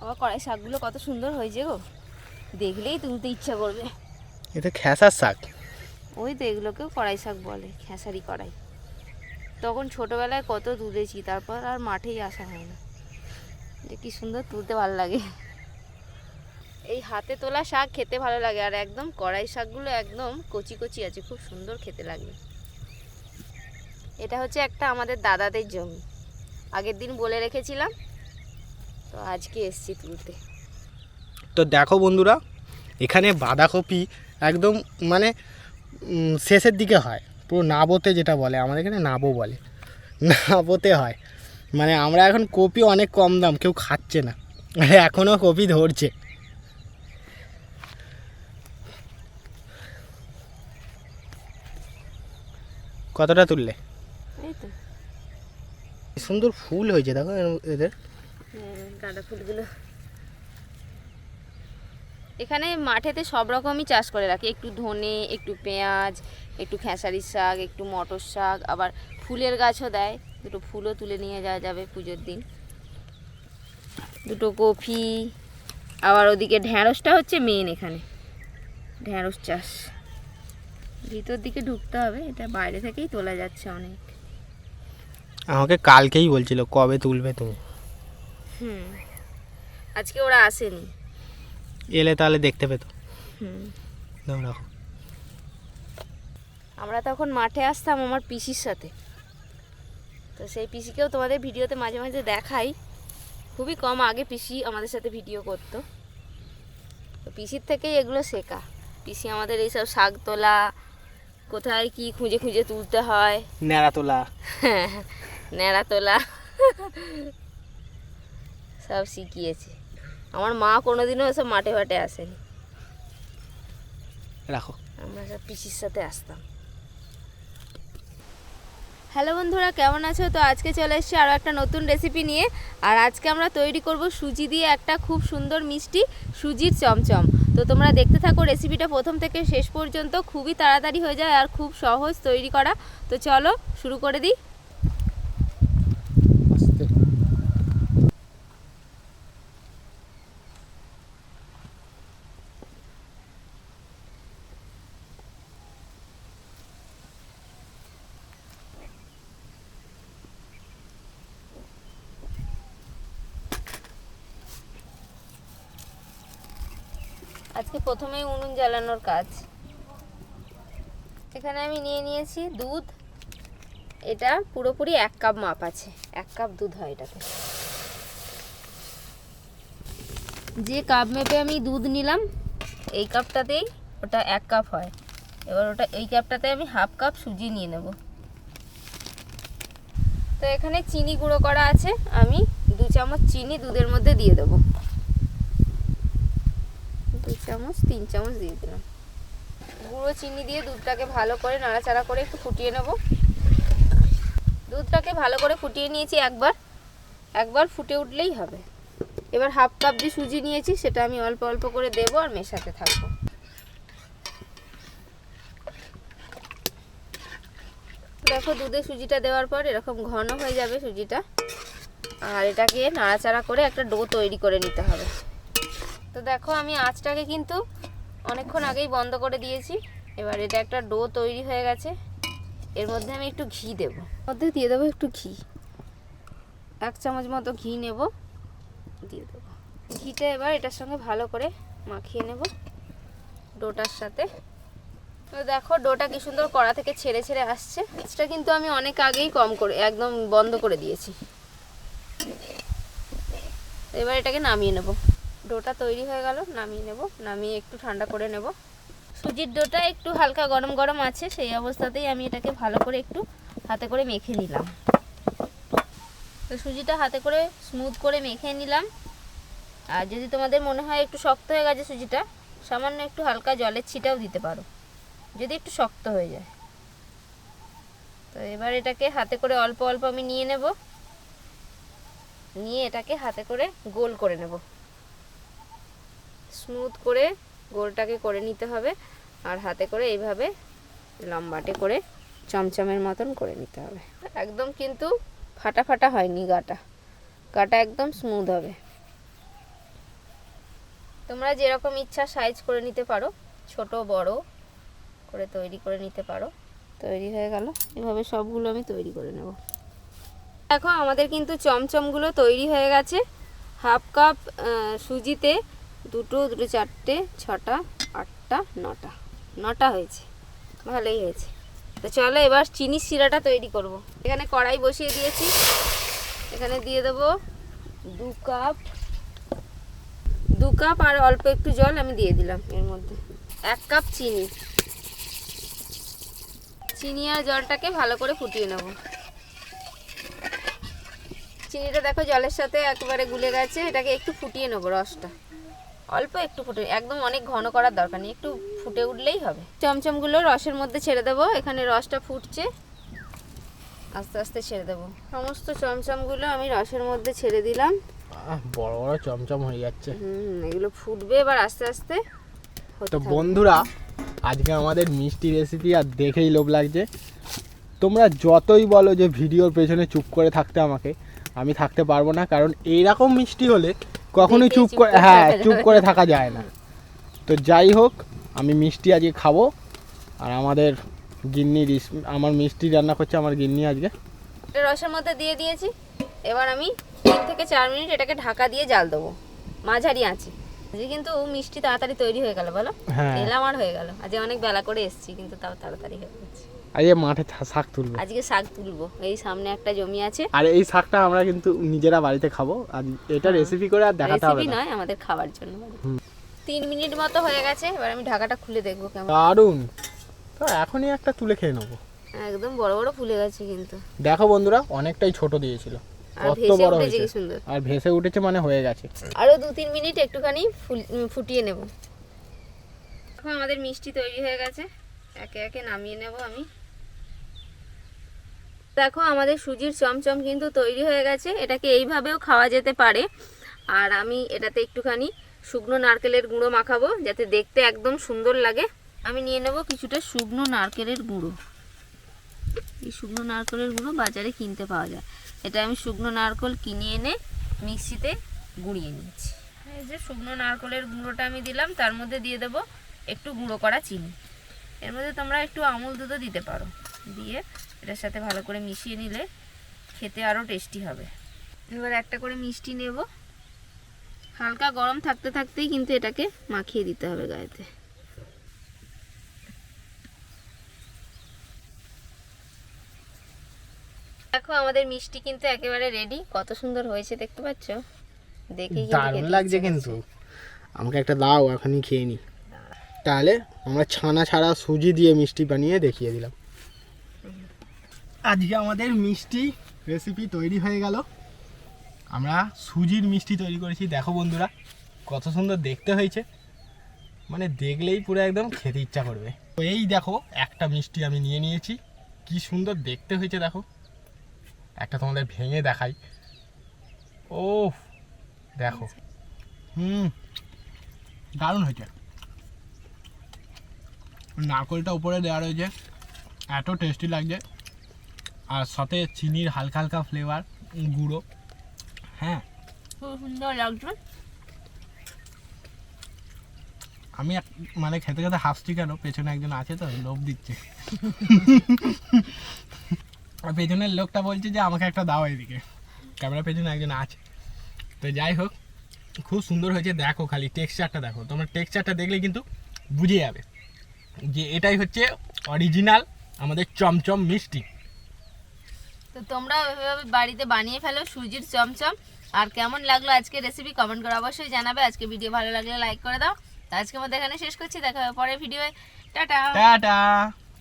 আবার কড়াই শাকগুলো কত সুন্দর হয়েছে গো। দেখলেই তুলতে ইচ্ছা করবে। এটা খেসার শাক? ওই তো এগুলোকেও কড়াই শাক বলে খেসারি কড়াই। তখন ছোটোবেলায় কত তুলেছি তারপর আর মাঠেই আসা হয় না। যে কি সুন্দর তুলতে ভালো লাগে। এই হাতে তোলা শাক খেতে ভালো লাগে আর একদম কড়াই শাকগুলো একদম কচি কচি আছে খুব সুন্দর খেতে লাগে। এটা হচ্ছে একটা আমাদের দাদাদের জমি। আগের দিন বলে রেখেছিলাম তো আজকে এসছি তুলতে তো দেখো বন্ধুরা এখানে বাঁধাকপি একদম মানে শেষের দিকে হয়। পুরো নাবোতে যেটা বলে আমাদের এখানে নাবো বলে। নাবোতে হয়। মানে আমরা এখন কপি অনেক কম দাম কেউ খাচ্ছে না। এখনও কপি ধরছে। কতটা তুললে? তো। সুন্দর ফুল হয়েছে দেখো এদের। গাঁদা ফুলগুলো। এখানে মাঠেতে সব রকমই চাষ করে রাখে। একটু ধনে, একটু পেঁয়াজ, একটু খেসারির শাক, একটু মটর শাক, আবার ফুলের গাছও দেয়। দুটো ফুলও তুলে নিয়ে যাওয়া যাবে পুজোর দিন। দুটো কফি আবার ওদিকে ঢ্যাঁড়সটা হচ্ছে মেন এখানে। ঢ্যাঁড়স চাষ। ভিতর দিকে ঢুকতে হবে, এটা বাইরে থেকেই তোলা যাচ্ছে অনেক। আমাকে কালকেই বলছিল, কবে তুলবে তুমি? হুম। আজকে ওরা আসেনি। এলে তাহলে দেখতে পেতো। হুম। রাখো। আমরা তখন মাঠে আসতাম আমার পিসির সাথে। তো সেই পিসিকেও তোমাদের ভিডিওতে মাঝে মাঝে দেখাই। খুবই কম আগে পিসি আমাদের সাথে ভিডিও করতো। তো পিসির থেকেই এগুলো শেখা। পিসি আমাদের এইসব শাক তোলা কোথায় কি খুঁজে খুঁজে তুলতে হয়। ন্যাড়া তোলা। হ্যাঁ ন্যাড়া তোলা। সব শিখিয়েছে। আমার মা কোনোদিনও এসব মাঠে ফাটে আসেনি। রাখো। আমরা সব পিসির সাথে আসতাম। হ্যালো বন্ধুরা কেমন আছো? তো আজকে চলে এসেছি আরও একটা নতুন রেসিপি নিয়ে। আর আজকে আমরা তৈরি করব সুজি দিয়ে একটা খুব সুন্দর মিষ্টি সুজির চমচম। তো তোমরা দেখতে থাকো রেসিপিটা প্রথম থেকে শেষ পর্যন্ত। খুবই তাড়াতাড়ি হয়ে যায় আর খুব সহজ তৈরি করা। তো চলো শুরু করে দিই। আজকে প্রথমেই উনুন জ্বালানোর কাজ। এখানে আমি নিয়ে নিয়েছি দুধ। এটা পুরোপুরি এক কাপ মাপ আছে। এক কাপ দুধ হয় এটাতে। যে কাপ মেপে আমি দুধ নিলাম, এই কাপটাতেই ওটা এক কাপ হয়। এবার ওটা, এই কাপটাতে আমি হাফ কাপ সুজি নিয়ে নেব। তো এখানে চিনি গুঁড়ো করা আছে। আমি দু চামচ চিনি দুধের মধ্যে দিয়ে দেবো। চামচ, তিন চামচ দিয়ে দিলাম। গুঁড়ো চিনি দিয়ে দুধটাকে ভালো করে নাড়াচাড়া করে একটু ফুটিয়ে নেব। দুধটাকে ভালো করে ফুটিয়ে নিয়েছি একবার। একবার ফুটে উঠলেই হবে। এবার হাফ কাপ যে সুজি নিয়েছি, সেটা আমি অল্প অল্প করে দেবো আর মেশাতে থাকব। দেখো দুধে সুজিটা দেওয়ার পর এরকম ঘন হয়ে যাবে সুজিটা। আর এটাকে নাড়াচাড়া করে একটা ডো তৈরি করে নিতে হবে। তো দেখো, আমি আঁচটাকে কিন্তু অনেকক্ষণ আগেই বন্ধ করে দিয়েছি। এবার এটা একটা ডো তৈরি হয়ে গেছে। এর মধ্যে আমি একটু ঘি দেব। মধ্যে দিয়ে দেবো একটু ঘি। এক চামচ মতো ঘি নেব। দিয়ে দেবো। ঘিটা এবার এটার সঙ্গে ভালো করে মাখিয়ে নেব ডোটার সাথে। তো দেখো, ডোটা কি সুন্দর কড়া থেকে ছেড়ে ছেড়ে আসছে। এটা কিন্তু আমি অনেক আগেই কম করে, একদম বন্ধ করে দিয়েছি। এবার এটাকে নামিয়ে নেব। ডোটা তৈরি হয়ে গেল, নামিয়ে নেব, নামিয়ে একটু ঠান্ডা করে নেব। সুজির ডোটা একটু হালকা গরম গরম আছে, সেই অবস্থাতেই আমি এটাকে ভালো করে একটু হাতে করে মেখে নিলাম। তো সুজিটা হাতে করে স্মুথ করে মেখে নিলাম। আর যদি তোমাদের মনে হয় একটু শক্ত হয়ে গেছে সুজিটা, সামান্য একটু হালকা জলের ছিটাও দিতে পারো, যদি একটু শক্ত হয়ে যায়। তো এবার এটাকে হাতে করে অল্প অল্প আমি নিয়ে নেব। নিয়ে এটাকে হাতে করে গোল করে নেব। স্মুথ করে গোলটাকে করে নিতে হবে আর হাতে করে এইভাবে লম্বাটে করে চমচমের মতন করে নিতে হবে। একদম কিন্তু ফাটা ফাটা হয়নি গাটা। গাটা একদম স্মুথ হবে। তোমরা যেরকম ইচ্ছা সাইজ করে নিতে পারো, ছোট, বড় করে তৈরি করে নিতে পারো। তৈরি হয়ে গেল। এভাবে সবগুলো আমি তৈরি করে নেব। দেখো আমাদের কিন্তু চমচমগুলো তৈরি হয়ে গেছে। হাফ কাপ সুজিতে দুটো দুটো চারটে, ছটা, আটটা, নটা। নটা হয়েছে। ভালোই হয়েছে। তো চলো এবার চিনি শিরাটা তৈরি করব। এখানে কড়াই বসিয়ে দিয়েছি। এখানে দিয়ে দেবো দু কাপ দু কাপ আর অল্প একটু জল আমি দিয়ে দিলাম এর মধ্যে। এক কাপ চিনি। চিনি আর জলটাকে ভালো করে ফুটিয়ে নেব। চিনিটা দেখো জলের সাথে একেবারে গুলে গেছে। এটাকে একটু ফুটিয়ে নেব রসটা। অল্প একটু ফুটে একদম অনেক ঘন করার দরকার নেই একটু ফুটে উঠলেই হবে। চমচমগুলো রসের মধ্যে ছেড়ে দেবো এখানে রসটা ফুটছে। আস্তে আস্তে ছেড়ে দেবো। সমস্ত চমচমগুলো আমি রসের মধ্যে ছেড়ে দিলাম। বড় বড় চমচম হয়ে যাচ্ছে। হুম এগুলো ফুটবে এবার আস্তে আস্তে। তো বন্ধুরা আজকে আমাদের মিষ্টি রেসিপি আর দেখেই লোভ লাগছে। তোমরা যতই বলো যে ভিডিওর পেছনে চুপ করে থাকতে আমাকে আমি থাকতে পারব না কারণ এইরকম মিষ্টি হলে কখনোই চুপ করে হ্যাঁ চুপ করে থাকা যায় না। তো যাই হোক আমি মিষ্টি আজকে খাব। আর আমাদের গিন্নি আমার মিষ্টি রান্না করছে আমার গিন্নি আজকে। রসের মধ্যে দিয়ে দিয়েছি। এবার আমি তিন থেকে চার মিনিট এটাকে ঢাকা দিয়ে জাল দেবো। মাঝারি আছে আজকে কিন্তু মিষ্টি তাড়াতাড়ি তৈরি হয়ে গেল বলো? হ্যাঁ। এলাম আর হয়ে গেল। আজকে অনেক বেলা করে এসেছি কিন্তু তাও তাড়াতাড়ি হয়ে গেছে। আজকে মাঠে শাক তুলবো। আজকে শাক তুলবো। এই সামনে একটা জমি আছে। আর এই শাকটা আমরা কিন্তু নিজেরা বাড়িতে খাব। আর এটা রেসিপি করে আর দেখাতে হবে রেসিপি নয় আমাদের খাবার জন্য। তিন মিনিট মতো হয়ে গেছে এবার আমি ঢাকাটা খুলে দেখব কেমন। দারুণ। তো এখনই একটা তুলে খেয়ে নেব। একদম বড় বড় ফুলে গেছে কিন্তু। দেখো বন্ধুরা অনেকটাই ছোট দিয়েছিল। কত বড় হয়েছে। আর ভেসে উঠেছে মানে হয়ে গেছে। আরও দু তিন মিনিট একটুখানি ফুল- ফুটিয়ে নেব। এখন আমাদের মিষ্টি তৈরি হয়ে গেছে। একে একে নামিয়ে নেব আমি। দেখো আমাদের সুজির চমচম কিন্তু তৈরি হয়ে গেছে, এটাকে এইভাবেও খাওয়া যেতে পারে। আর আমি এটাতে একটুখানি শুকনো নারকেলের গুঁড়ো মাখাবো, যাতে দেখতে একদম সুন্দর লাগে। আমি নিয়ে নেব কিছুটা শুকনো নারকেলের গুঁড়ো। এই শুকনো নারকেলের গুঁড়ো বাজারে কিনতে পাওয়া যায়। এটা আমি শুকনো নারকেল কিনে এনে মিক্সিতে গুঁড়িয়ে নিচ্ছি। এই যে শুকনো নারকেলের গুঁড়োটা আমি দিলাম, তার মধ্যে দিয়ে দেবো একটু গুঁড়ো করা চিনি। এর মধ্যে তোমরা একটু আমুল দুধও দিতে পারো। দিয়ে এটার সাথে ভালো করে মিশিয়ে নিলে খেতে আরও টেস্টি হবে। এবার একটা করে মিষ্টি নেব। হালকা গরম থাকতে থাকতেই কিন্তু এটাকে মাখিয়ে দিতে হবে গায়েতে। দেখো আমাদের মিষ্টি কিন্তু একেবারে রেডি কত সুন্দর হয়েছে দেখতে পাচ্ছ? কিন্তু দারুণ লাগছে কিন্তু। আমাকে একটা দাও এখনই খেয়ে নি। তাহলে আমরা ছানা ছাড়া সুজি দিয়ে মিষ্টি বানিয়ে দেখিয়ে দিলাম। আজকে আমাদের মিষ্টি রেসিপি তৈরি হয়ে গেল। আমরা সুজির মিষ্টি তৈরি করেছি। দেখো বন্ধুরা, কত সুন্দর দেখতে হয়েছে। মানে দেখলেই পুরো একদম খেতে ইচ্ছা করবে। তো এই দেখো, একটা মিষ্টি আমি নিয়ে নিয়েছি। কি সুন্দর দেখতে হয়েছে, দেখো। একটা তোমাদের ভেঙে দেখাই। ও দেখো। হুম, দারুণ হয়েছে। নারকলটা উপরে দেওয়া রয়েছে। এত টেস্টি লাগছে। আর সাথে চিনির হালকা হালকা ফ্লেভার গুঁড়ো। হ্যাঁ। খুব সুন্দর লাগছে। আমি মানে খেতে খেতে হাসছি কেন পেছনে একজন আছে তো লোভ দিচ্ছে। আর পেছনের লোকটা বলছে যে আমাকে একটা দাও এদিকে। ক্যামেরা পেছনে একজন আছে। তো যাই হোক খুব সুন্দর হয়েছে দেখো খালি টেক্সচারটা দেখো। তোমরা টেক্সচারটা দেখলে কিন্তু বুঝে যাবে যে এটাই হচ্ছে অরিজিনাল আমাদের চমচম মিষ্টি। তো তোমরা এভাবে বাড়িতে বানিয়ে ফেলো সুজির চমচম। আর কেমন লাগল আজকে রেসিপি কমেন্ট করে অবশ্যই জানাবে। আজকে ভিডিও ভালো লাগলে লাইক করে দাও। তো আজকে আমাদের এখানে শেষ করছি। দেখা হবে পরের ভিডিওয়ে টাটা। টাটা।